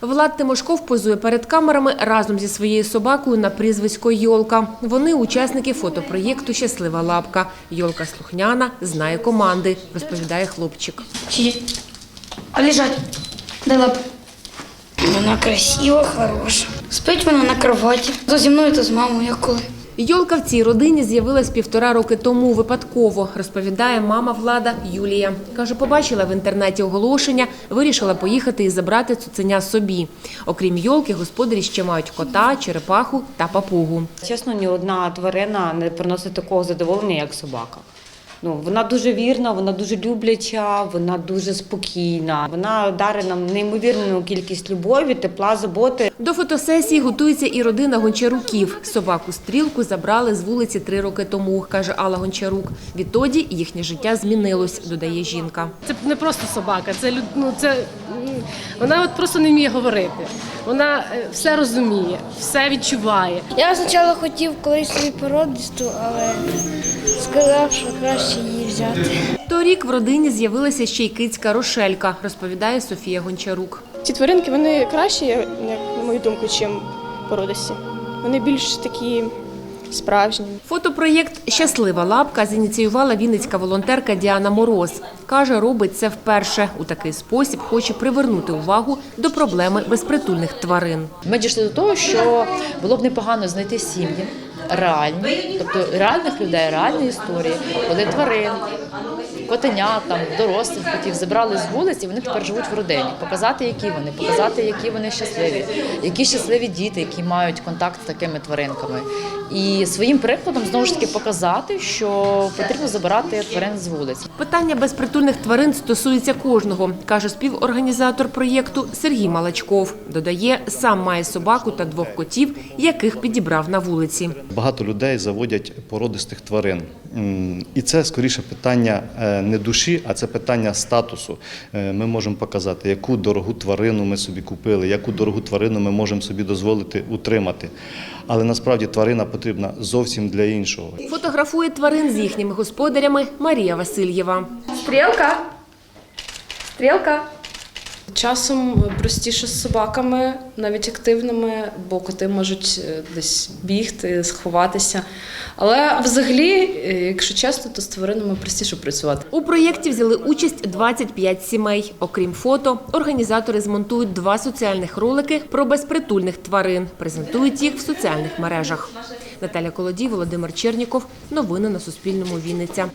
Влад Тимошков позує перед камерами разом зі своєю собакою на прізвисько Йолка. Вони учасники фотопроєкту Щаслива лапка. Йолка слухняна, знає команди, розповідає хлопчик. А лежать. Дай лапу. Вона красива, хороша. Спить вона на кроваті. То зі мною, то з мамою, як коли. Йолка в цій родині з'явилась півтора роки тому випадково, розповідає мама Влада Юлія. Каже, побачила в інтернеті оголошення, вирішила поїхати і забрати цуценя собі. Окрім йолки, господарі ще мають кота, черепаху та папугу. Чесно, ні одна тварина не приносить такого задоволення, як собака. Ну, вона дуже вірна, вона дуже любляча, вона дуже спокійна. Вона дарить нам неймовірну кількість любові, тепла, заботи. До фотосесії готується і родина Гончаруків. Собаку стрілку забрали з вулиці три роки тому, каже Алла Гончарук. Відтоді їхнє життя змінилось, додає жінка. Це не просто собака, це люд- ну, це вона от просто не вміє говорити. Вона е, все розуміє, все відчуває. Я спочатку хотів колись собі породисту, але сказав, що краще її взяти. Торік в родині з'явилася ще й кицька Рошелька, розповідає Софія Гончарук. Ці тваринки вони кращі, на мою думку, чим породисті. Вони більш такі справжні. Фотопроєкт Щаслива лапка зініціювала вінницька волонтерка Діана Мороз. Каже, робить це вперше. У такий спосіб хоче привернути увагу до проблеми безпритульних тварин. Ми дійшли до того, що було б непогано знайти сім'ї реальні, тобто реальних людей, реальні історії, коли тварин, котенят, там, дорослих котів забрали з вулиці, вони тепер живуть в родині. Показати, які вони, показати, які вони щасливі, які щасливі діти, які мають контакт з такими тваринками. І своїм прикладом знову ж таки показати, що потрібно забирати тварин з вулиць. Питання безпритульних тварин стосується кожного, каже співорганізатор проєкту Сергій Малачков. Додає, сам має собаку та двох котів, яких підібрав на вулиці. Багато людей заводять породистих тварин. І це скоріше питання е, не душі, а це питання статусу. Е, Ми можемо показати, яку дорогу тварину ми собі купили, яку дорогу тварину ми можемо собі дозволити утримати. Але насправді тварина потрібна зовсім для іншого. Фотографує тварин з їхніми господарями Марія Васильєва. Стрілка. Стрілка. Часом простіше з собаками, навіть активними, бо коти можуть е, десь бігти, сховатися. Але взагалі, е, якщо чесно, то з тваринами простіше працювати. У проєкті взяли участь 25 сімей. Окрім фото, організатори змонтують два соціальних ролики про безпритульних тварин. Презентують їх в соціальних мережах. Наталя Колодій, Володимир Черніков. Новини на Суспільному. Вінниця.